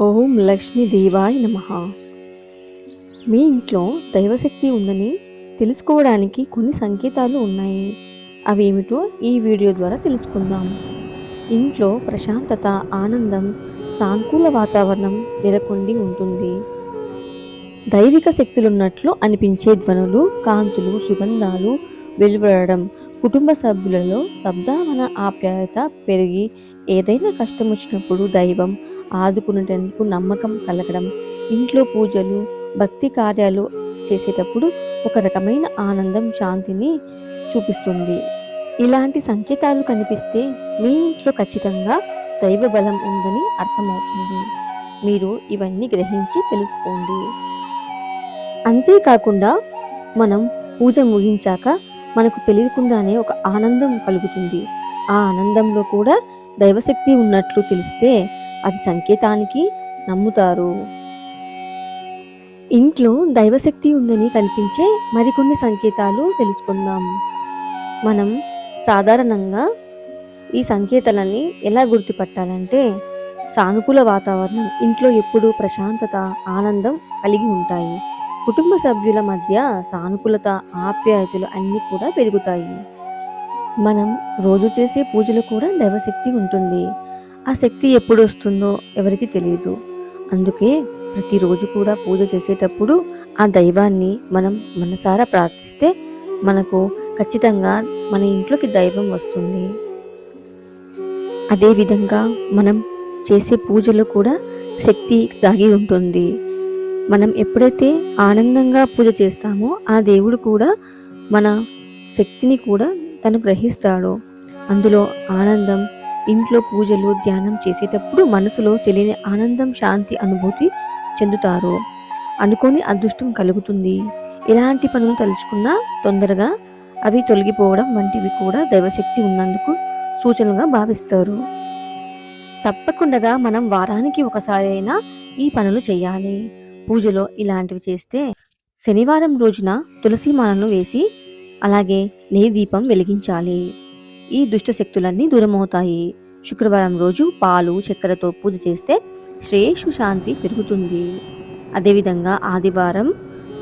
ఓం లక్ష్మీదేవాయ నమ. మీ ఇంట్లో దైవశక్తి ఉందని తెలుసుకోవడానికి కొన్ని సంకేతాలు ఉన్నాయి. అవేమిటో ఈ వీడియో ద్వారా తెలుసుకుందాం. ఇంట్లో ప్రశాంతత ఆనందం సానుకూల వాతావరణం నెలకొండి ఉంటుంది. దైవిక శక్తులున్నట్లు అనిపించే ధ్వనులు కాంతులు సుగంధాలు వెలువడడం కుటుంబ సభ్యులలో శబ్దావన ఆప్యాయత పెరిగి ఏదైనా కష్టం వచ్చినప్పుడు దైవం ఆదుకునేటందుకు నమ్మకం కలగడం ఇంట్లో పూజలు భక్తి కార్యాలు చేసేటప్పుడు ఒక రకమైన ఆనందం శాంతిని చూపిస్తుంది. ఇలాంటి సంకేతాలు కనిపిస్తే మీ ఇంట్లో ఖచ్చితంగా దైవ బలం ఉందని అర్థమవుతుంది. మీరు ఇవన్నీ గ్రహించి తెలుసుకోండి. అంతేకాకుండా మనం పూజ ముగించాక మనకు తెలియకుండానే ఒక ఆనందం కలుగుతుంది. ఆ ఆనందంలో కూడా దైవశక్తి ఉన్నట్లు తెలిస్తే అది సంకేతానికి నమ్ముతారు. ఇంట్లో దైవశక్తి ఉందని కనిపించే మరికొన్ని సంకేతాలు తెలుసుకుందాం. మనం సాధారణంగా ఈ సంకేతాలని ఎలా గుర్తుపట్టాలంటే సానుకూల వాతావరణం ఇంట్లో ఎప్పుడూ ప్రశాంతత ఆనందం కలిగి ఉంటాయి. కుటుంబ సభ్యుల మధ్య సానుకూలత ఆప్యాయతలు అన్నీ కూడా పెరుగుతాయి. మనం రోజు చేసే పూజలు కూడా దైవశక్తి ఉంటుంది. ఆ శక్తి ఎప్పుడు వస్తుందో ఎవరికి తెలియదు. అందుకే ప్రతిరోజు కూడా పూజ చేసేటప్పుడు ఆ దైవాన్ని మనం మనసారా ప్రార్థిస్తే మనకు ఖచ్చితంగా మన ఇంట్లోకి దైవం వస్తుంది. అదేవిధంగా మనం చేసే పూజలో కూడా శక్తి దాగి ఉంటుంది. మనం ఎప్పుడైతే ఆనందంగా పూజ చేస్తామో ఆ దేవుడు కూడా మన శక్తిని కూడా తను గ్రహిస్తాడు. అందులో ఆనందం ఇంట్లో పూజలు ధ్యానం చేసేటప్పుడు మనసులో తెలియని ఆనందం శాంతి అనుభూతి చెందుతారు. అనుకోని అదృష్టం కలుగుతుంది. ఎలాంటి పనులు తలుచుకున్నా తొందరగా అవి తొలగిపోవడం వంటివి కూడా దైవశక్తి ఉన్నందుకు సూచనగా భావిస్తారు. తప్పకుండా మనం వారానికి ఒకసారి అయినా ఈ పనులు చేయాలి. పూజలో ఇలాంటివి చేస్తే శనివారం రోజున తులసి మాలను వేసి అలాగే నెయ్యి దీపం వెలిగించాలి. ఈ దుష్ట శక్తులన్నీ దూరమవుతాయి. శుక్రవారం రోజు పాలు చక్కెరతో పూజ చేస్తే శ్రేయస్సు శాంతి పెరుగుతుంది. అదేవిధంగా ఆదివారం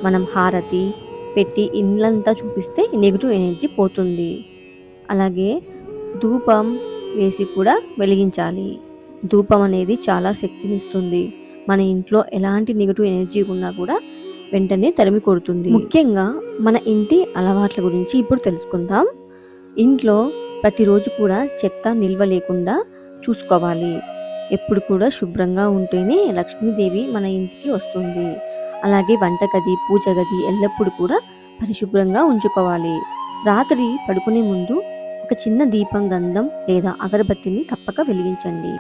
మనం హారతి పెట్టి ఇండ్లంతా చూపిస్తే నెగిటివ్ ఎనర్జీ పోతుంది. అలాగే ధూపం వేసి కూడా వెలిగించాలి. ధూపం అనేది చాలా శక్తిని ఇస్తుంది మన ఇంట్లో ఎలాంటి నెగిటివ్ ఎనర్జీ ఉన్నా కూడా వెంటనే తరిమి కొడుతుంది. ముఖ్యంగా మన ఇంటి అలవాట్ల గురించి ఇప్పుడు తెలుసుకుందాం. ఇంట్లో ప్రతిరోజు కూడా చెత్త నిల్వ లేకుండా చూసుకోవాలి. ఎప్పుడు కూడా శుభ్రంగా ఉంటేనే లక్ష్మీదేవి మన ఇంటికి వస్తుంది. అలాగే వంటగది పూజ గది ఎల్లప్పుడూ కూడా పరిశుభ్రంగా ఉంచుకోవాలి. రాత్రి పడుకునే ముందు ఒక చిన్న దీపం గంధం లేదా అగరబత్తిని తప్పక వెలిగించండి.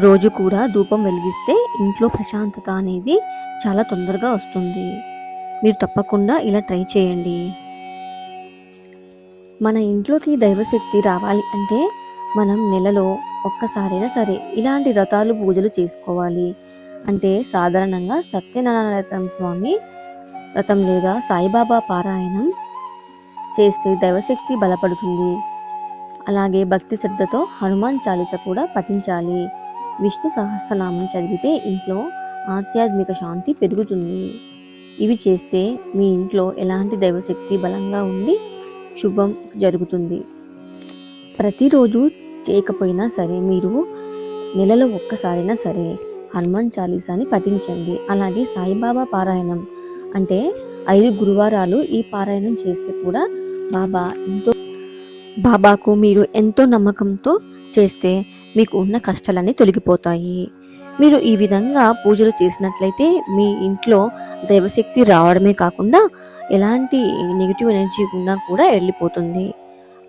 రోజు కూడా ధూపం వెలిగిస్తే ఇంట్లో ప్రశాంతత అనేది చాలా తొందరగా వస్తుంది. మీరు తప్పకుండా ఇలా ట్రై చేయండి. మన ఇంట్లోకి దైవశక్తి రావాలి అంటే మనం నెలలో ఒక్కసారైనా సరే ఇలాంటి వ్రతాలు పూజలు చేసుకోవాలి. అంటే సాధారణంగా సత్యనారాయణ స్వామి వ్రతం లేదా సాయిబాబా పారాయణం చేస్తే దైవశక్తి బలపడుతుంది. అలాగే భక్తి శ్రద్ధతో హనుమాన్ చాలీస కూడా పఠించాలి. విష్ణు సహస్రనామం చదివితే ఇంట్లో ఆధ్యాత్మిక శాంతి పెరుగుతుంది. ఇవి చేస్తే మీ ఇంట్లో ఎలాంటి దైవశక్తి బలంగా ఉండి శుభం జరుగుతుంది. ప్రతిరోజు చేయకపోయినా సరే మీరు నెలలో ఒక్కసారైనా సరే హనుమాన్ చాలీసాని పఠించండి. అలాగే సాయిబాబా పారాయణం అంటే ఐదు గురువారాలు ఈ పారాయణం చేస్తే కూడా బాబా ఎంతో బాబాకు మీరు ఎంతో నమ్మకంతో చేస్తే మీకు ఉన్న కష్టాలన్నీ తొలగిపోతాయి. మీరు ఈ విధంగా పూజలు చేసినట్లయితే మీ ఇంట్లో దైవశక్తి రావడమే కాకుండా ఎలాంటి నెగిటివ్ ఎనర్జీ ఉన్నా కూడా వెళ్ళిపోతుంది.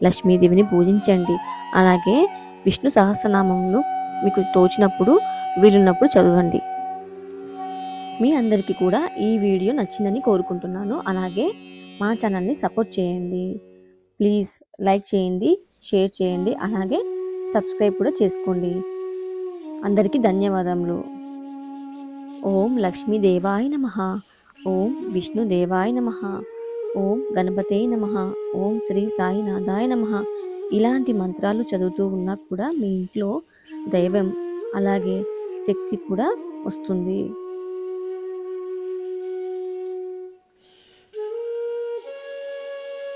లక్ష్మీదేవిని పూజించండి. అలాగే విష్ణు సహస్రనామంను మీకు తోచినప్పుడు వీలున్నప్పుడు చదవండి. మీ అందరికీ కూడా ఈ వీడియో నచ్చిందని కోరుకుంటున్నాను. అలాగే మా ఛానల్ని సపోర్ట్ చేయండి. ప్లీజ్ లైక్ చేయండి షేర్ చేయండి అలాగే సబ్స్క్రైబ్ కూడా చేసుకోండి. అందరికీ ధన్యవాదములు. ఓం లక్ష్మీదేవాయ నమ. ఓం విష్ణుదేవాయ నమ. ఓం గణపతే నమ. ఓం శ్రీ సాయినాథాయ నమ. ఇలాంటి మంత్రాలు చదువుతూ ఉన్నా కూడా మీ ఇంట్లో దైవం అలాగే శక్తి కూడా వస్తుంది.